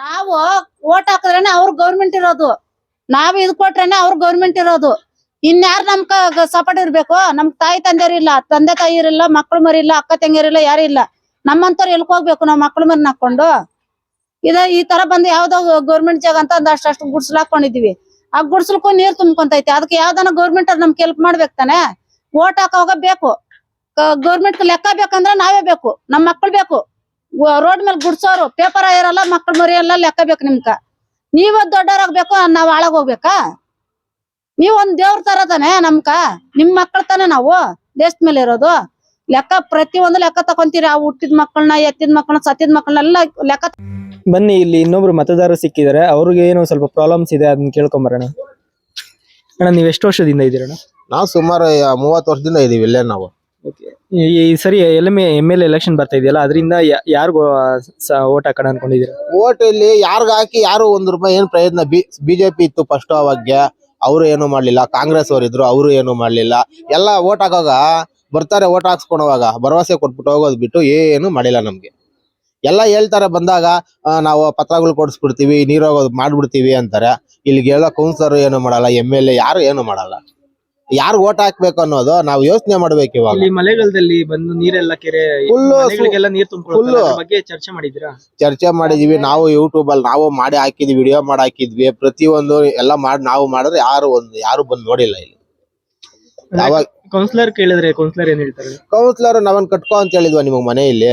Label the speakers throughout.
Speaker 1: ನಾವು ಓಟ್ ಹಾಕಿದ್ರೇನೆ ಅವ್ರ ಗೌರ್ಮೆಂಟ್ ಇರೋದು. ನಾವ್ ಇದ್ ಕೊಟ್ರೇನೆ ಅವ್ರ ಗೌರ್ಮೆಂಟ್ ಇರೋದು. ಇನ್ಯಾರು ನಮ್ ಸಪೋರ್ಟ್ ಇರ್ಬೇಕು? ನಮ್ ತಾಯಿ ತಂದೆಯರಿಲ್ಲ ತಂದೆ ತಾಯಿ ತಾಯಿರಿಲ್ಲ ಮಕ್ಳು ಮರಿಲ್ಲ ಅಕ್ಕ ತಂಗಿಯರಿಲ್ಲ ಯಾರು ಇಲ್ಲ. ನಮ್ಮಂತವ್ರು ಎಲ್ಕ್ ಹೋಗ್ಬೇಕು ನಾವ್ ಮಕ್ಳು ಮರಿ ಹಾಕೊಂಡು ಇದ, ಈ ತರ ಬಂದು ಯಾವ್ದೋ ಗೌರ್ಮೆಂಟ್ ಜಾಗ ಅಂತ ಒಂದ್ ಅಷ್ಟು ಗುಡ್ಸಲ್ ಹಾಕೊಂಡಿದೀವಿ. ಆ ಗುಡ್ಸಲ್ಕು ನೀರ್ ತುಂಬ್ಕೊಂತೈತಿ. ಅದಕ್ಕೆ ಯಾವ್ದಾನ ಗೌರ್ಮೆಂಟ್ ಅವ್ರು ನಮ್ಗೆ ಹೆಲ್ಪ್ ಮಾಡ್ಬೇಕು ತಾನೆ? ಓಟ್ ಹಾಕೋವಾಗ ಬೇಕು. ಗೌರ್ಮೆಂಟ್ ಲೆಕ್ಕ ಬೇಕಂದ್ರೆ ನಾವೇ ಬೇಕು. ನಮ್ ಮಕ್ಳು ಬೇಕು. ರೋಡ್ ಮೇಲೆ ಗುಡ್ಸೋರು ಪೇಪರ್ ಇರೋಲ್ಲ ಮಕ್ಕಳ ಮರಿ ಎಲ್ಲ ಲೆಕ್ಕ ಬೇಕು ನಿಮ್ಕ. ನೀವ್ ದೊಡ್ಡವರಾಗ್ಬೇಕು ನಾವ್ ಹಾಳಾಗ್ ಹೋಗ್ಬೇಕಾ? ನೀವ್ ಒಂದ್ ದೇವ್ರ ತರ ತಾನೆ ನಮ್ಕ? ನಿಮ್ ಮಕ್ಳ ತಾನೆ ನಾವು ದೇಶದ ಮೇಲೆ ಇರೋದು. ಲೆಕ್ಕ ಪ್ರತಿ ಒಂದು ಲೆಕ್ಕ ತಕೊಂತೀರಿ ಆ ಹುಟ್ಟಿದ ಮಕ್ಕಳನ್ನ ಎತ್ತಿದ ಮಕ್ಕಳನ್ನ ಸತ್ತಿದ ಮಕ್ಕಳನ್ನೆಲ್ಲ ಲೆಕ್ಕ
Speaker 2: ಬನ್ನಿ ಇಲ್ಲಿ ಇನ್ನೊಬ್ರು ಮತದಾರರು ಸಿಕ್ಕಿದ್ದಾರೆ. ಅವ್ರಿಗೆ ಏನೋ ಸ್ವಲ್ಪ ಪ್ರಾಬ್ಲಮ್ಸ್ ಇದೆ ಅದನ್ನ ಕೇಳ್ಕೊಂಬರೋಣ. ಅಣ್ಣ ನೀವು ಎಷ್ಟು ವರ್ಷದಿಂದ ಇದ್ದೀರಣ್ಣ?
Speaker 3: ನಾವು ಸುಮಾರು ಮೂವತ್ತು ವರ್ಷದಿಂದ ಇದೀವಿ ಇಲ್ಲೇ ನಾವು.
Speaker 2: ಈ ಸರಿ L M M L election ಬರ್ತಾ ಇದೆಯಲ್ಲ, ಅದರಿಂದ ಯಾರಿಗೂ ಓಟ್ ಹಾಕೋಣ ಅನ್ಕೊಂಡಿದ್ದೀರಾ?
Speaker 3: ಓಟ್ ಇಲ್ಲಿ ಯಾರ್ಗ್ ಹಾಕಿ ಯಾರು ಒಂದ್ ರೂಪಾಯಿ ಏನ್ ಪ್ರಯತ್ನ ಬಿಜೆಪಿ ಇತ್ತು ಫಸ್ಟ್ ಅವಾಗ್ಯ ಅವರು ಏನು ಮಾಡ್ಲಿಲ್ಲ, ಕಾಂಗ್ರೆಸ್ ಅವ್ರು ಇದ್ರು, ಅವರು ಏನು ಮಾಡ್ಲಿಲ್ಲ. ಎಲ್ಲ ಓಟ್ ಹಾಕೋವಾಗ, ಬರ್ತಾರೆ ಓಟ್ ಹಾಕ್ಸ್ಕೊಳೋವಾಗ, ಭರವಸೆ ಕೊಟ್ಬಿಟ್ಟು ಹೋಗೋದ್ ಬಿಟ್ಟು ಏನು ಮಾಡಿಲ್ಲ ನಮ್ಗೆ. ಎಲ್ಲ ಹೇಳ್ತಾರೆ ಬಂದಾಗ ನಾವು ಪತ್ರಗಳು ಕೊಡಿಸ್ಬಿಡ್ತೀವಿ, ನೀರ್ ಹೋಗೋದು ಮಾಡ್ಬಿಡ್ತೀವಿ ಅಂತಾರೆ. ಇಲ್ಲಿಗೆಲ್ಲ ಕೌನ್ಸಿಲರ್ ಏನು ಮಾಡಲ್ಲ ಎಂ ಎಲ್ ಎ ಯಾರು ಏನು ಮಾಡಲ್ಲ. ಯಾರು ಓಟ್ ಹಾಕ್ಬೇಕು ಅನ್ನೋದು ನಾವು ಯೋಚನೆ ಮಾಡ್ಬೇಕು ಇವಾಗ.
Speaker 2: ಇಲ್ಲಿ ಮಳೆಗಾಲದಲ್ಲಿ ಬಂದು ನೀರೆಲ್ಲ ಕೆರೆ
Speaker 3: Full ಸು-
Speaker 2: ಮನೆಗಳಿಗೆಲ್ಲ ನೀರ್
Speaker 3: full.
Speaker 2: ಬಗ್ಗೆ ಚರ್ಚೆ ಮಾಡಿದ್ದೀರಾ?
Speaker 3: ಚರ್ಚೆ ಮಾಡಿದೀವಿ. ನಾವು ಯೂಟ್ಯೂಬ್ ಅಲ್ಲಿ ನಾವು ಮಾಡಿ ಹಾಕಿದ್ವಿ ವಿಡಿಯೋ ಮಾಡಿ ಹಾಕಿದ್ವಿ. ಪ್ರತಿಯೊಂದು ಎಲ್ಲ ಮಾಡಿ ನಾವು ಮಾಡಿದ್ರೆ ಯಾರು ಒಂದು ಯಾರು ಬಂದು ನೋಡಿಲ್ಲ ಇಲ್ಲಿ. ಯಾವಾಗ
Speaker 2: ಕೌನ್ಸಿಲರ್ ಕೇಳಿದ್ರೆ ಕೌನ್ಸಿಲರ್ ಏನ್ ಹೇಳ್ತಾರೆ?
Speaker 3: ಕೌನ್ಸಿಲರ್ ನಾವನ್ ಕಟ್ಕೋ ಅಂತ ಹೇಳಿದ್ವಾ ನಿಮಗ್ ಮನೆ ಇಲ್ಲಿ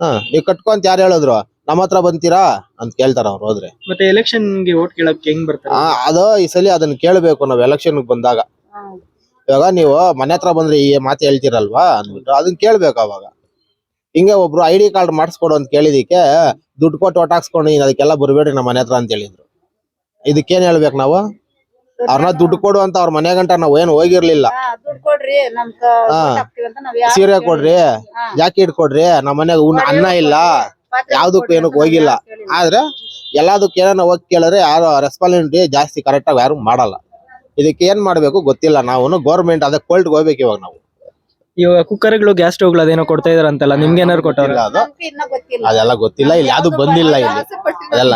Speaker 3: ಹಾ ನೀವ್ ಕಟ್ಕೋ ಅಂತ ಯಾರು ಹೇಳಿದ್ರು? ನಮ್ಮ ಹತ್ರ ಬಂತೀರಾ ಅಂತ ಕೇಳ್ತಾರ ಅವ್ರು ಹೋದ್ರೆ.
Speaker 2: ಮತ್ತೆ ಎಲೆಕ್ಷನ್ಗೆ ಓಟ್ ಕೇಳಕ್ ಹೆಂಗ್ ಬರ್ತಾರೆ?
Speaker 3: ಆ ಅದು ಈ ಸಲ ಅದನ್ನ ಕೇಳ್ಬೇಕು ನಾವ್ ಎಲೆಕ್ಷನ್ ಬಂದಾಗ. ಇವಾಗ ನೀವು ಮನೆ ಹತ್ರ ಬಂದ್ರೆ ಈ ಮಾತು ಹೇಳ್ತೀರಲ್ವಾ ಅಂದ್ಬಿಟ್ಟು ಅದನ್ನ ಕೇಳ್ಬೇಕು ಅವಾಗ. ಹಿಂಗೆ ಒಬ್ರು ಐ ಡಿ ಕಾರ್ಡ್ ಮಾಡಿಸ್ಕೊಡು ಅಂತ ಕೇಳಿದಕ್ಕೆ ದುಡ್ಡು ಕೊಟ್ಟು ಓಟ್ ಹಾಕ್ಸ್ಕೊಂಡು ನೀನ್ ಅದಕ್ಕೆಲ್ಲ ಬರ್ಬೇಡ್ರಿ ನಮ್ಮ ಮನೆ ಹತ್ರ ಅಂತ ಹೇಳಿದ್ರು ಇದಕ್ಕೇನ್ ಹೇಳ್ಬೇಕು ನಾವು? ಅವ್ರನ್ನ ದುಡ್ಡು ಕೊಡು ಅಂತ ಅವ್ರ ಮನೆ ಗಂಟ ನಾವು ಏನು ಹೋಗಿರ್ಲಿಲ್ಲ.
Speaker 1: ದುಡ್ಡು ಕೊಡ್ರಿ ನಮ್ಕ
Speaker 3: ಹಾ.
Speaker 1: vote ಹಾಕ್ತೀವಿ ಅಂತ ನಾವ್ ಯಾರ್ಗೂ
Speaker 3: ಸೀರೆ. ಕೊಡ್ರಿ. ಜಾಕೆಟ್ ಕೊಡ್ರಿ ನಮ್ಮ ಮನೆಗೆ ಉಣ್ಣ ಅನ್ನ ಇಲ್ಲ. ಯಾವ್ದಕ್ಕೂ ಏನಕ್ಕೆ ಹೋಗಿಲ್ಲ. ಆದ್ರೆ ಎಲ್ಲದಕ್ಕೆ ಏನೋ ಹೋಗಿ ಕೇಳಿದ್ರೆ ಯಾರು ರೆಸ್ಪಾನ್ಸಿಬಿಲಿಟಿ ಜಾಸ್ತಿ ಕರೆಕ್ಟ್ ಆಗಿ ಯಾರು ಮಾಡಲ್ಲ. ಇದಕ್ಕೆ ಏನ್ ಮಾಡ್ಬೇಕು ಗೊತ್ತಿಲ್ಲ. ನಾವು ಗೌರ್ಮೆಂಟ್ ಅದಕ್ಕೆ ಕೋಲ್ಟ್ ಹೋಗ್ಬೇಕು ಇವಾಗ ನಾವು.
Speaker 2: ಇವಾಗ ಕುಕ್ಕರ್ಗಳು ಗ್ಯಾಸ್ ಸ್ಟವ್ಗಳು ಅದೇನೋ ಕೊಡ್ತಾ ಇದಾರಂತಲ್ಲ ನಿಮ್ಗೆ ಏನಾರು ಕೊಟ್ಟಿಲ್ಲ
Speaker 3: ಇಲ್ಲ ಅದು.
Speaker 1: ನಮ್ಗೆ ಇನ್ನ ಗೊತ್ತಿಲ್ಲ.
Speaker 3: ಅದೆಲ್ಲ ಗೊತ್ತಿಲ್ಲ. ಇಲ್ಲಿ ಯಾವ್ದು ಬಂದಿಲ್ಲ ಇಲ್ಲಿ. ಅದೆಲ್ಲ.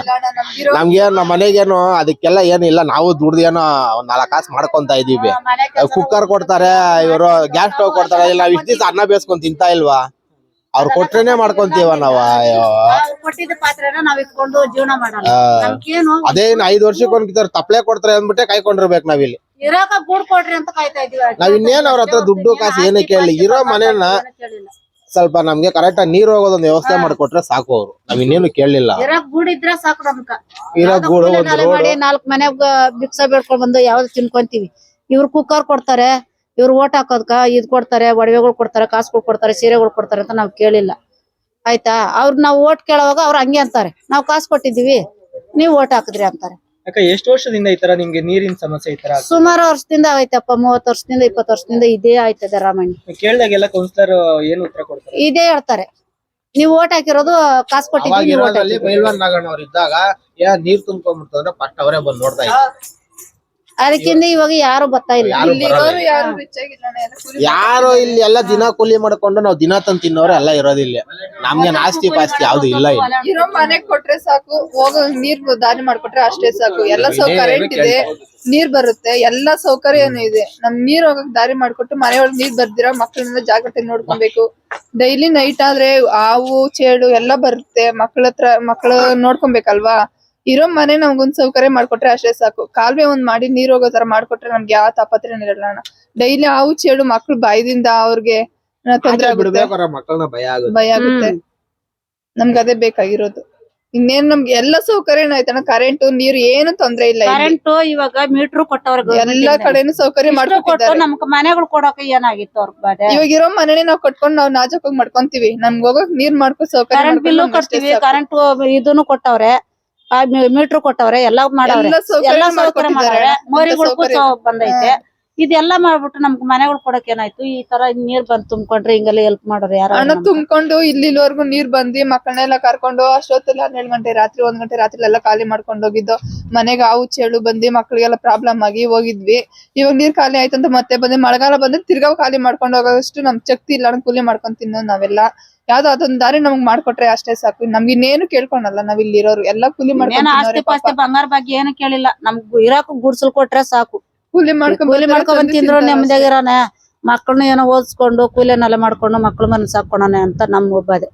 Speaker 3: ನಮ್ಗೆ ನಮ್ಮ ಮನೆಗೇನು ಅದಕ್ಕೆಲ್ಲ ಏನಿಲ್ಲ. ನಾವು ದುಡ್ದೇನೋ ಒಂದ್ ನಾಲ್ಕು ಕಾಸು ಮಾಡ್ಕೊಂತ ಇದೀವಿ. ಕುಕ್ಕರ್ ಕೊಡ್ತಾರೆ ಇವರು ಗ್ಯಾಸ್ ಸ್ಟೋವ್ ಕೊಡ್ತಾರೆ. ಇಲ್ಲ ನಾವ್ ಇಷ್ಟ ದಿವಸ ಅನ್ನ ಬೇಸ್ಕೊಂಡ್ ತಿಂತಾ ಇಲ್ವಾ? ಅವ್ರು ಕೊಟ್ರೇನೆ ಮಾಡ್ಕೊಂತೀವ ನಾವು ಅಯ್ಯೋ.
Speaker 1: ಕೊಟ್ಟಿದ್ದ ಪಾತ್ರೆನ ನಾವ್ ಇಟ್ಕೊಂಡು ಜೀವನ ಮಾಡಲ್ಲ.
Speaker 3: ಆ,
Speaker 1: ನಮ್ಗೇನು
Speaker 3: ಅದೇನ್ ಐದ್ ವರ್ಷಕ್ಕೆ ಒಂದ್ ತಪ್ಪಲೆ ಕೊಡ್ತಾರೆ ಅಂದ್ಬಿಟ್ಟೆ ಕಾಯ್ಕೊಂಡಿರ್ಬೇಕು ನಾವಿಲ್ಲಿ.
Speaker 1: ಇರಾಕ ಗೂಡ್ ಕೊಡ್ರಿ ಅಂತ ಕಾಯ್ತಾ ಇದೀವಿ
Speaker 3: ನಾವ್ ಇನ್ನೇನ್ ಅವ್ರ ಹತ್ರ ದುಡ್ಡು ಕಾಸು ಏನೇ ಕೇಳಿ ಇರೋ ಮನೆನ ಸ್ವಲ್ಪ ನಮ್ಗೆ ಕರೆಕ್ಟ್ ಆಗಿ ನೀರ್ ಹೋಗೋದೊಂದು ವ್ಯವಸ್ಥೆ ಮಾಡ್ಕೊಟ್ರೆ ಸಾಕು ಅವ್ರು. ನಾವ್ ಇನ್ನೇನು ಕೇಳಲಿಲ್ಲ
Speaker 1: ಇರಾಕ್ ಗೂಡ್ ಇದ್ರೆ ಸಾಕು ನಮ್ಗೆ.
Speaker 3: ಇರೋ
Speaker 1: ಯಾವ್ದೋ
Speaker 3: ಗೂಡು
Speaker 1: ಕೂಲಿ
Speaker 3: ಒಂದ್
Speaker 1: ನಾಲಿ
Speaker 3: ರೋಡ್.
Speaker 1: ಮಾಡಿ ನಾಲ್ಕ್ ಮನೆಗ್ ಭಿಕ್ಷಾ ಬೇಡ್ಕೊಂಡ್ ಬಂದು ಯಾವ್ದು ತಿನ್ಕೊಂತೀವಿ. ಇವ್ರು ಕುಕ್ಕರ್ ಕೊಡ್ತಾರೆ. ಇವ್ರು ಓಟ್ ಹಾಕೋದ್ಕ ಇದ್ ಕೊಡ್ತಾರೆ ಒಡವೆಗಳು ಕೊಡ್ತಾರೆ ಕಾಸುಗಳು ಕೊಡ್ತಾರೆ ಸೀರೆಗಳು ಕೊಡ್ತಾರೆ ಅಂತ ನಾವ್ ಕೇಳಿಲ್ಲ. ಆಯ್ತಾ? ಅವ್ರ ನಾವ್ ಓಟ್ ಕೇಳುವಾಗ ಅವ್ರು ಹಂಗೆ ಅಂತಾರೆ. ನಾವ್ ಕಾಸು ಕೊಟ್ಟಿದೀವಿ ನೀವ್ ಓಟ್ ಹಾಕಿದ್ರಿ ಅಂತಾರೆ.
Speaker 2: ಯಾಕೆ ಎಷ್ಟು ವರ್ಷದಿಂದ ಈ ತರ ನಿಮ್ಗೆ ನೀರಿನ ಸಮಸ್ಯೆ ಈ ತರ?
Speaker 1: ಸುಮಾರು ವರ್ಷದಿಂದ ಆಯ್ತಪ್ಪ ಮೂವತ್ ವರ್ಷದಿಂದ ಇಪ್ಪತ್ತು ವರ್ಷದಿಂದ ಇದೇ ಆಯ್ತದೆ ರಾಮಣ್ಣ.
Speaker 2: ಕೇಳಿದಾಗೆಲ್ಲ ಕೌನ್ಸಿಲರ್ ಏನು ಉತ್ತರ ಕೊಡ್ತಾರೆ?
Speaker 1: ಇದೇ ಹೇಳ್ತಾರೆ. ನೀವ್ ಓಟ್ ಹಾಕಿರೋದು ಕಾಸು ಕೊಟ್ಟಿದ್ದೀವಿ ನೀವ್ ಓಟ್
Speaker 3: ಇರೋದ್ರಲ್ಲಿ
Speaker 1: ಹಾಕಿದ್ದೀವಿ.
Speaker 3: ಪೈಲ್ವಾನ್ ನಾಗಣ್ಣ ಅವ್ರು ಇದ್ದಾಗ ನೀರ್ ತುಂಬ್ಕೊಂಡ್ಬಿಡ್ತು ಅಂದ್ರೆ ಫಸ್ಟ್ ಅವರೇ ಬಂದ್ ನೋಡ್ತಾ ಇದ್ರು.
Speaker 1: ಅದಕ್ಕಿಂತ ಇವಾಗ ಯಾರು ಬರ್ತಾ ಇಲ್ಲ.
Speaker 3: ಯಾರು ಬರಲ್ಲ. ಯಾರು ಇಲ್ಲಿ ಎಲ್ಲ ದಿನ ಕೂಲಿ ಮಾಡ್ಕೊಂಡು ನಾವು ದಿನ ತಂದ್ ತಿನ್ನೋರು ಎಲ್ಲ ಇರೋದಿಲ್ಲ ನಮ್ಗೆ ಆಸ್ತಿ ಪಾಸ್ತಿ ಯಾವ್ದು ಇಲ್ಲ ಇಲ್ಲಿ.
Speaker 4: ಇರೋ ಮನೆ ಕೊಟ್ರೆ ಸಾಕು ಹೋಗೋ ನೀರ್ ದಾರಿ ಮಾಡ್ಕೊಟ್ರೆ ಅಷ್ಟೇ ಸಾಕು. ಎಲ್ಲ ಸೌಕರ್ಯ ಕರೆಂಟ್ ಇದೆ. ನೀರ್ ಬರುತ್ತೆ ಎಲ್ಲಾ ಸೌಕರ್ಯ ಇದೆ. ನಮ್ ನೀರ್ ಹೋಗಕ್ ದಾರಿ ಮಾಡ್ಕೊಟ್ಟು ಮನೆಯೊಳಗ್ ನೀರ್ ಬರ್ದಿರ ಮಕ್ಕಳನ್ನ ಜಾಗ್ರತೆ ನೋಡ್ಕೊಬೇಕು. ಡೈಲಿ ನೈಟ್ ಆದ್ರೆ ಹಾವು ಚೇಳು ಎಲ್ಲ ಬರುತ್ತೆ. ಮಕ್ಳ ಹತ್ರ ಮಕ್ಳು ನೋಡ್ಕೊಬೇಕಲ್ವಾ? ಇರೋ ಮನೆ ನಮ್ಗೊಂದ್ ಸೌಕರ್ಯ ಮಾಡ್ಕೊಟ್ರೆ ಅಷ್ಟೇ ಸಾಕು. ಕಾಲುವೆ ಒಂದ್ ಮಾಡಿ ನೀರ್ ಹೋಗೋ ತರ ಮಾಡ್ಕೊಟ್ರೆ ನಮ್ಗೆ ಯಾವ ತಾಪತ್ರೆ ಇರಲ್ಲ ಅಣ್ಣ. ಡೈಲಿ ಹುಚ್ಚಿ ಚೇಳು ಮಕ್ಳು ಭಯದಿಂದ ಅವ್ರಿಗೆ ತೊಂದ್ರೆ ಆಗುತ್ತೆ.
Speaker 3: ಮಕ್ಕಳನ್ನ ಭಯ ಆಗುತ್ತೆ.
Speaker 4: ಭಯ ಆಗುತ್ತೆ. ನಮ್ಗೆ ಅದೇ ಬೇಕಾಗಿರೋದು. ಇನ್ನೇನ್ ನಮ್ಗೆ ಎಲ್ಲ ಸೌಕರ್ಯ ಆಯ್ತಣ್ಣ? ಕರೆಂಟ್ ನೀರು ಏನು ತೊಂದ್ರೆ ಇಲ್ಲ.
Speaker 1: ಕರೆಂಟ್ ಇವಾಗ ಮೀಟರ್ ಕೊಟ್ಟವ್ರಿಗೆ
Speaker 4: ಎಲ್ಲಾ ಕಡೆನೂ ಸೌಕರ್ಯ
Speaker 1: ಕೊಟ್ಟು
Speaker 4: ಮಾಡ್ಕೊಟ್ಟಿದ್ದಾರೆ.
Speaker 1: ನಮ್ಗ್ ಮನೆಗಳು ಕೊಡೋಕೆ ಏನಾಗಿತ್ತು ಅವ್ರ
Speaker 4: ಇವಾಗ ಇರೋ ಮನೆನೇ ನಾವ್ ಕಟ್ಕೊಂಡ್ ನಾವ್ ಹೋಗಿ ಮಾಡ್ಕೊಂತೀವಿ. ನಮ್ಗೆ ಹೋಗಕ್ ನೀರ್ ಮಾಡ್ಕೊ ಸೌಕರ್ಯ
Speaker 1: ಕರೆಂಟ್ ಬಿಲ್ಲು
Speaker 4: ಅಷ್ಟೇ
Speaker 1: ಕೊಡ್ತೀವಿ ಕರೆಂಟ್ ಇದನ್ನು ಕೊಟ್ಟವ್ರೆ. ಮೀಟರ್ ಕೊಟ್ಟವ್ರೆ ಎಲ್ಲಾ ಮಾಡವ್ರೆ.
Speaker 4: ಎಲ್ಲ ಸೌಕರ್ಯ
Speaker 1: ಮಾಡವ್ರೆ ಮೋರಿಗಳು ಬಂದೈತೆ. ಇದೆಲ್ಲ ಮಾಡ್ಬಿಟ್ಟು ನಮ್ಗ್ ಮನೆಗಳು ಕೊಡಕ್ ಏನಾಯ್ತು? ಈ ತರ ನೀರ್ ಬಂದ್ ತುಂಬ್ಕೊಂಡ್ರೆ ಹಿಂಗೆಲ್ಲ ಹೆಲ್ಪ್ ಮಾಡೋರು ಯಾರು
Speaker 4: ಹಣ ತುಂಬ್ಕೊಂಡು ಇಲ್ಲಿ ಇಲ್ಲಿವರೆಗೂ ನೀರ್ ಬಂದಿ ಮಕ್ಕಳನ್ನೆಲ್ಲ ಕರ್ಕೊಂಡು ಅಷ್ಟೊತ್ತಲ್ಲಿ ಹನ್ನೆರಡು ಗಂಟೆ ರಾತ್ರಿ ಒಂದ್ ಗಂಟೆ ರಾತ್ರಿ ಎಲ್ಲ ಖಾಲಿ ಮಾಡ್ಕೊಂಡು ಹೋಗಿದ್ದು. ಮನೆಗೆ ಹಾವು ಚೇಳು ಬಂದಿ ಮಕ್ಳಿಗೆಲ್ಲ ಪ್ರಾಬ್ಲಮ್ ಆಗಿ ಹೋಗಿದ್ವಿ. ಇವಾಗ ನೀರ್ ಖಾಲಿ ಆಯ್ತಂತ ಮತ್ತೆ ಬಂದಿ ಮಳೆಗಾಲ ಬಂದ್ರೆ ತಿರ್ಗಾವ್ ಖಾಲಿ ಮಾಡ್ಕೊಂಡು ಹೋಗೋಷ್ಟು ನಮ್ ಶಕ್ತಿ ಇಲ್ಲ ಕೂಲಿ ಮಾಡ್ಕೊಂಡ್ ತಿನ್ನೋದು ನಾವೆಲ್ಲ. ಯಾವ್ದೋ ಅದೊಂದ್ ದಾರಿ ನಮ್ಗ್ ಮಾಡ್ಕೊಟ್ರೆ ಅಷ್ಟೇ ಸಾಕು. ನಮ್ಗೆ ಇನ್ನೇನು ಕೇಳ್ಕೊಳಲ್ಲ. ನಾವ್ ಇಲ್ಲಿ ಇರೋರು ಎಲ್ಲ ಕೂಲಿ
Speaker 1: ಏನ ಆಸ್ತಿ ಪಾಸ್ತಿ
Speaker 4: ಮಾಡ್ಕೊಂಡು
Speaker 1: ಬಂಗಾರ ಬಗ್ಗೆ ಏನು ಕೇಳಿಲ್ಲ. ನಮ್ಗ್ ಇರಾಕ ಗುಡ್ಸಲ್ ಕೊಟ್ರೆ ಸಾಕು.
Speaker 4: ಕೂಲಿ ಮಾಡ್ಕೊಂಡು
Speaker 1: ಕೂಲಿ ಮಾಡ್ಕೊಂಡ್ ತಿಂದ್ರು ನೆಮ್ಮದಿಯಾಗಿರೋಣ ಮಕ್ಕಳನ್ನ ಏನೋ ಓದಿಸ್ಕೊಂಡು ಕೂಲಿನೆಲ್ಲ ಮಾಡ್ಕೊಂಡು ಮಕ್ಳ ಮನೆ ಸಾಕೋಣ ಅಂತ ನಮ್ ಒಬ್ಬದೆ.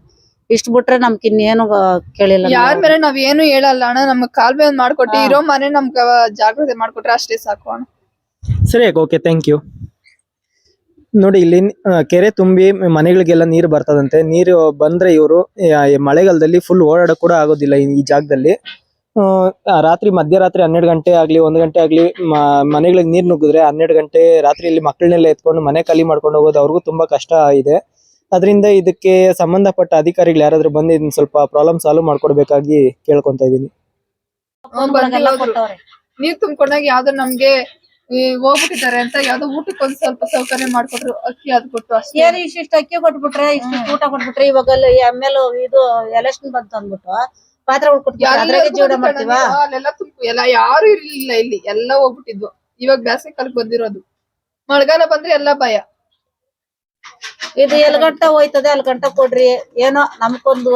Speaker 1: ಇಷ್ಟ ಬಿಟ್ರೆ ನಮ್ಗೆ ಇನ್ನೇನು ಕೇಳಿಲ್ಲ
Speaker 4: ಯಾರ
Speaker 1: ನಾವು.
Speaker 4: ಮೇಲೆ ನಾವ್ ಏನು ಹೇಳಲ್ಲ ಅಣ್ಣ. ನಮ್ ಕಾಲ್ ಮೇಲೆ ಒಂದ್ ಮಾಡ್ಕೊಟ್ಟು
Speaker 1: ಹಾ.
Speaker 4: ಇರೋ ಮನೆ ನಮ್ಗ ಜಾಗ್ರತೆ ಮಾಡ್ಕೊಟ್ರೆ ಅಷ್ಟೇ ಸಾಕು ಅಣ್ಣ.
Speaker 2: ಸರಿ ಓಕೆ ಥ್ಯಾಂಕ್ ಯು ನೋಡಿ ಇಲ್ಲಿ ಕೆರೆ ತುಂಬಿ ಮನೆಗಳಿಗೆಲ್ಲ ನೀರು ಬರ್ತದಂತೆ. ನೀರು ಬಂದ್ರೆ ಇವರು ಮಳೆಗಾಲದಲ್ಲಿ ಫುಲ್ ಓಡಾಡಕ್ ಕೂಡ ಆಗೋದಿಲ್ಲ ಈ ಜಾಗದಲ್ಲಿ. ರಾತ್ರಿ ಮಧ್ಯರಾತ್ರಿ ಹನ್ನೆರಡು ಗಂಟೆ ಆಗ್ಲಿ ಒಂದ್ ಗಂಟೆ ಆಗ್ಲಿ ಮನೆಗಳಿಗೆ ನೀರ್ ನುಗ್ಗಿದ್ರೆ ಹನ್ನೆರಡು ಗಂಟೆ ರಾತ್ರಿಯಲ್ಲಿ ಮಕ್ಕಳನ್ನೆಲ್ಲ ಎತ್ಕೊಂಡು ಮನೆ ಖಾಲಿ ಮಾಡ್ಕೊಂಡು ಹೋಗೋದು ಅವ್ರಿಗೂ ತುಂಬಾ ಕಷ್ಟ ಇದೆ. ಅದರಿಂದ ಇದಕ್ಕೆ ಸಂಬಂಧಪಟ್ಟ ಅಧಿಕಾರಿಗಳು ಯಾರಾದ್ರೂ ಬಂದು ಇದನ್ನ ಸ್ವಲ್ಪ ಪ್ರಾಬ್ಲಮ್ ಸಾಲ್ವ್ ಮಾಡ್ಕೊಡ್ಬೇಕಾಗಿ ಕೇಳ್ಕೊಂತ ಇದೀನಿ.
Speaker 4: ನೀರ್ ತುಂಬ್ಕೊಂಡಾಗ ಯಾವ್ದೋ ನಮ್ಗೆ ಈ ಹೋಗ್ಬಿಟ್ಟಿದ್ದಾರೆ ಅಂತ ಯಾವ್ದೋ ಊಟಕ್ಕೆ ಒಂದ್ ಸ್ವಲ್ಪ ಸೌಕರ್ಯ ಮಾಡ್ಕೊಟ್ರು ಅಕ್ಕಿ ಅದ್ ಕೊಟ್ಟು ಅಷ್ಟೇ.
Speaker 1: ಏನ್ ಇಷ್ಟಿಷ್ಟು ಅಕ್ಕಿ ಕೊಟ್ಬಿಟ್ರೆ ಇಷ್ಟು ಊಟ ಕೊಟ್ಬಿಟ್ರೆ ಇವಾಗ ಎಮ್ಮೆಲ್ ಇದು ಎಲೆಕ್ಷನ್ ಬಂತು ಅಂದ್ಬಿಟ್ಟು ಪಾತ್ರೆಗಳು ಕೊಟ್ಬಿಟ್ರೆ ಅದ್ರಾಗೆ ಜೀವನ ಮಾಡ್ತೀವ?
Speaker 4: ಅಲ್ಲೆಲ್ಲ ತುಂಬ ಎಲ್ಲ ಯಾರು ಇರ್ಲಿಲ್ಲ ಇಲ್ಲಿ. ಎಲ್ಲ ಹೋಗ್ಬಿಟ್ಟಿದ್ವು. ಇವಾಗ ಬ್ಯಾಸಗಿ ಕಾಲಕ್ಕೆ ಬಂದಿರೋದು. ಮಳೆಗಾಲ ಬಂದ್ರೆ ಎಲ್ಲ ಭಯ.
Speaker 1: ಇದು ಎಲ್ ಗಂಟ ಹೋಯ್ತದೆ ಅಲ್ಗಂಟ ಗಂಟ ಕೊಡ್ರಿ. ಏನೋ ನಮ್ಕೊಂದು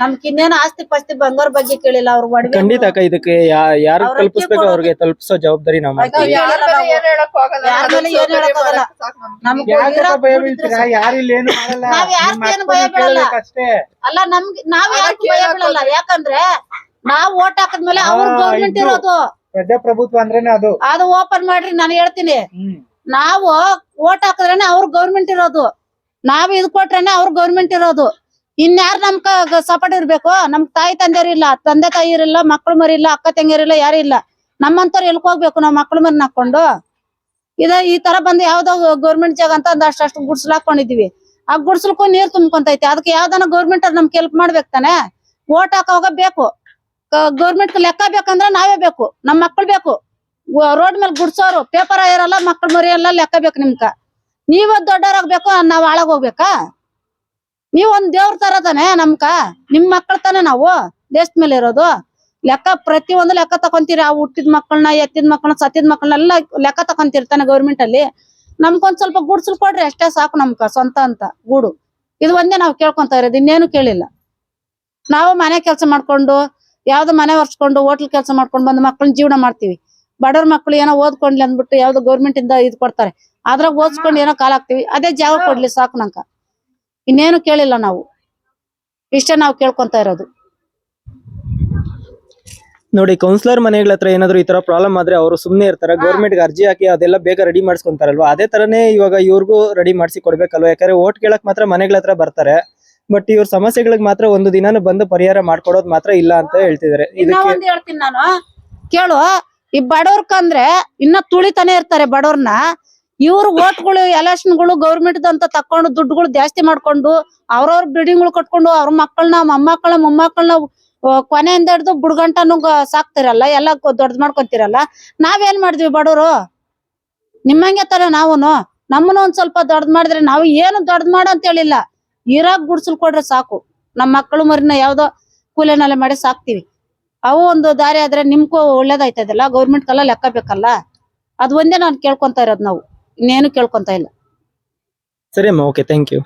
Speaker 1: ನಮ್ಗೆ ಇನ್ನೇನು ಆಸ್ತಿ ಪಾಸ್ತಿ ಬಂಗಾರ ಬಗ್ಗೆ ಕೇಳಿಲ್ಲ ಅವ್ರ ಒಡವೆ
Speaker 2: ಖಂಡಿತ ಅಕ್ಕ ಇದಕ್ಕೆ ಯಾರು ತಲುಪಿಸ್ಬೇಕು ಅವ್ರಿಗೆ ತಲುಪಿಸೋ ಜವಾಬ್ದಾರಿ ನಾವು ಮಾಡ್ತೀವಿ.
Speaker 4: ಯಾರ ಮೇಲೆ. ಏನ್
Speaker 1: ಹೇಳಕ್ಕಾಗಲ್ಲ.
Speaker 4: ನಮ್ಗೆ.
Speaker 5: ಏನು
Speaker 1: ಭಯ ಬೀಳಲ್ಲ. ಅಲ್ಲ ನಮ್ಗೆ ನಾವ್ ಯಾರು ಭಯ ಬೀಳಲ್ಲ. ಯಾಕಂದ್ರೆ ನಾವ್ ಓಟ್ ಹಾಕದ್ಮೇಲೆ ಅವ್ರ ಗೌರ್ಮೆಂಟ್. ಇರೋದು.
Speaker 5: ಪ್ರಜಾಪ್ರಭುತ್ವ ಅಂದ್ರೇನೆ ಅದು.
Speaker 1: ಅದು ಓಪನ್ ಮಾಡ್ರಿ ನಾನು ಹೇಳ್ತೀನಿ. ನಾವು ಓಟ್ ಹಾಕಿದ್ರೇನೆ ಅವ್ರ ಗೌರ್ಮೆಂಟ್ ಇರೋದು. ನಾವ್ ಇದ್ ಕೊಟ್ರೇನೆ ಅವ್ರ ಗೌರ್ಮೆಂಟ್ ಇರೋದು. ಇನ್ಯಾರ್ ನಮ್ ಸಪೋರ್ಟ್ ಇರ್ಬೇಕು? ನಮ್ ತಾಯಿ ತಂದೆ ಇಲ್ಲ, ತಂದೆ ತಾಯಿ ಇರಲ್ಲ ಮಕ್ಳು ಮರಿ ಇಲ್ಲ ಅಕ್ಕ ತಂಗಿಯರಿಲ್ಲ ಯಾರು ಇಲ್ಲ. ನಮ್ಮಂತವ್ರು ಎಲ್ಕ್ ಹೋಗ್ಬೇಕು ನಾವ್ ಮಕ್ಳು ಮರಿ ಹಾಕೊಂಡು ಇದ ಈ ತರ ಬಂದು ಯಾವ್ದೋ ಗೌರ್ಮೆಂಟ್ ಜಾಗ ಅಂತ ಒಂದ್ ಅಷ್ಟು ಗುಡ್ಸಲ್ ಹಾಕೊಂಡಿದೀವಿ ಆ ಗುಡ್ಸಲ್ಕು ನೀರ್ ತುಂಬ್ಕೊಂತೈತಿ. ಅದಕ್ಕೆ ಯಾವ್ದಾನ ಗೌರ್ಮೆಂಟ್ ನಮ್ಗೆ ಹೆಲ್ಪ್ ಮಾಡ್ಬೇಕು ತಾನೆ? ಓಟ್ ಹಾಕೋವಾಗ ಬೇಕು. ಗೌರ್ಮೆಂಟ್ ಲೆಕ್ಕ ಬೇಕಂದ್ರೆ ನಾವೇ ಬೇಕು. ನಮ್ ಮಕ್ಳು ಬೇಕು. ರೋಡ್ ಮೇಲೆ ಗುಡ್ಸೋರು ಪೇಪರ್ ಇರಲ್ಲ ಮಕ್ಳು ಮರಿ ಎಲ್ಲ ಲೆಕ್ಕ ಬೇಕು ನಿಮ್ಕ. ನೀವ ದೊಡ್ಡವರಾಗ್ಬೇಕು, ನಾವ್ ಹಾಳಾಗ್ ಹೋಗ್ಬೇಕಾ? ನೀವ್ ಒಂದ್ ದೇವ್ರ ತರ ತಾನೆ ನಮ್ಕ? ನಿಮ್ ಮಕ್ಳ ತಾನೆ ನಾವು ದೇಶದ ಮೇಲೆ ಇರೋದು. ಲೆಕ್ಕ ಪ್ರತಿ ಒಂದು ಲೆಕ್ಕ ತಕೊಂತೀರಿ, ಆ ಹುಟ್ಟಿದ ಮಕ್ಕಳನ್ನ ಎತ್ತಿದ ಮಕ್ಕಳನ್ನ ಸತ್ತಿದ ಮಕ್ಕಳನ್ನೆಲ್ಲ ಲೆಕ್ಕ ತಕೊಂತಿರ್ತಾನೆ ಗೌರ್ಮೆಂಟ್ ಅಲ್ಲಿ. ನಮ್ಗೊಂದ್ ಸ್ವಲ್ಪ ಗುಡ್ಸಲ್ ಕೊಡ್ರಿ, ಅಷ್ಟೇ ಸಾಕು ನಮ್ಕ, ಸ್ವಂತ ಅಂತ, ಗೂಡು. ಇದು ಒಂದೇ ನಾವ್ ಕೇಳ್ಕೊಂತ ಇರೋದು, ಇನ್ನೇನು ಕೇಳಿಲ್ಲ. ನಾವು ಮನೆ ಕೆಲಸ ಮಾಡ್ಕೊಂಡು, ಯಾವ್ದು ಮನೆ ಒರ್ಸ್ಕೊಂಡು, ಹೋಟ್ಲ್ ಕೆಲಸ ಮಾಡ್ಕೊಂಡು ಬಂದು ಮಕ್ಕಳನ್ನ ಜೀವನ ಮಾಡ್ತೀವಿ. ಬಡವ್ರ ಮಕ್ಳು ಏನೋ ಓದ್ಕೊಂಡ್ಲಿ ಅಂದ್ಬಿಟ್ಟು ಯಾವ್ದು ಗೌರ್ಮೆಂಟ್ ಇಂದ ಇದ್ ಕೊಡ್ತಾರೆ. ಅದ್ರಾಗ ಓದ್ಸ್ಕೊಂಡು ಏನೋ ಕಾಲ ಹಾಕ್ತಿವಿ. ಅದೇ ಜಾಗ ಕೊಡ್ಲಿ ಸಾಕು ನಂಕ ಇನ್ನೇನು ಕೇಳಿಲ್ಲ ನಾವು. ಇಷ್ಟೇ ನಾವು ಕೇಳ್ಕೊಂತ ಇರೋದು.
Speaker 2: ನೋಡಿ ಕೌನ್ಸಿಲರ್ ಮನೆಗಳ ಹತ್ರ ಏನಾದ್ರು ಈ ತರ ಪ್ರಾಬ್ಲಮ್ ಆದ್ರೆ ಅವರು ಸುಮ್ನೆ ಇರ್ತಾರೆ. ಗೌರ್ಮೆಂಟ್ಗೆ ಅರ್ಜಿ ಹಾಕಿ ಅದೆಲ್ಲ ಬೇಗ ರೆಡಿ ಮಾಡಿಸ್ಕೊಂತಾರಲ್ವಾ? ಅದೇ ತರನೇ ಇವಾಗ ಇವ್ರಿಗೂ ರೆಡಿ ಮಾಡಿಸಿ ಕೊಡ್ಬೇಕಲ್ವಾ? ಯಾಕಂದ್ರೆ ಓಟ್ ಕೇಳಕ್ ಮಾತ್ರ ಮನೆಗಳ ಹತ್ರ ಬರ್ತಾರೆ. ಬಟ್ ಇವ್ರ ಸಮಸ್ಯೆಗಳಿಗೆ ಮಾತ್ರ ಒಂದು ದಿನಾನು ಬಂದು ಪರಿಹಾರ ಮಾಡ್ಕೊಡೋದ್ ಮಾತ್ರ ಇಲ್ಲ ಅಂತ ಹೇಳ್ತಿದಾರೆ ಇದಕ್ಕೆ
Speaker 1: ಹೇಳ್ತೀನಿ ನಾನು. ಕೇಳು ಈ ಬಡವ್ರಕಂದ್ರೆ ಇನ್ನ ತುಳಿತಾನೆ ಇರ್ತಾರೆ ಬಡವ್ರನ್ನ ಇವ್ರ ಓಟ್ಗಳು ಎಲೆಕ್ಷನ್ಗಳು ಗೌರ್ಮೆಂಟ್ ಅಂತ ತಕೊಂಡು ದುಡ್ಡುಗಳು ಜಾಸ್ತಿ ಮಾಡ್ಕೊಂಡು ಅವ್ರವ್ರ ಬಿಲ್ಡಿಂಗ್ಗಳು ಕಟ್ಕೊಂಡು ಅವ್ರ ಮಕ್ಕಳನ್ನ ಮೊಮ್ಮಕ್ಕಳನ್ನ ಮೊಮ್ಮಕ್ಕಳನ್ನ ಕೊನೆಯಿಂದ ಹಿಡ್ದು ಬುಡ್ಗಂಟನು ಸಾಕ್ತಿರಲ್ಲ, ಎಲ್ಲ ದೊಡ್ಡದ್ ಮಾಡ್ಕೊಂತಿರಲ್ಲ. ನಾವೇನ್ ಮಾಡಿದ್ವಿ ಬಡವರು? ನಿಮ್ಮಂಗೆ ತರ ನಾವುನು. ನಮ್ಮನ್ನ ಒಂದ್ ಸ್ವಲ್ಪ ದೊಡ್ಡದ್ ಮಾಡಿದ್ರೆ ನಾವು ಏನು ದೊಡ್ಡದ್ ಮಾಡ ಅಂತ ಹೇಳಿಲ್ಲ ಇರಾಕ್ ಗುಡ್ಸಲ್ ಕೊಡ್ರೆ ಸಾಕು. ನಮ್ಮ ಮಕ್ಕಳು ಮರಿನ ಯಾವ್ದೋ ಕೂಲಿನೆಲ್ಲ ಮಾಡಿ ಸಾಕ್ತಿವಿ. ಅವು ಒಂದು ದಾರಿ ಆದ್ರೆ ನಿಮ್ಗೂ ಒಳ್ಳೇದಾಯ್ತದಲ್ಲ? ಗೌರ್ಮೆಂಟ್ ಕಲ್ಲ ಲೆಕ್ಕ ಬೇಕಲ್ಲ? ಅದ್ ಒಂದೇ ನಾನು ಕೇಳ್ಕೊಂತ ಇರೋದು ನಾವು. ಇನ್ನೇನು ಕೇಳ್ಕೊಂತ ಇಲ್ಲ.
Speaker 2: ಸರಿ ಅಮ್ಮ ಓಕೆ ಥ್ಯಾಂಕ್ ಯು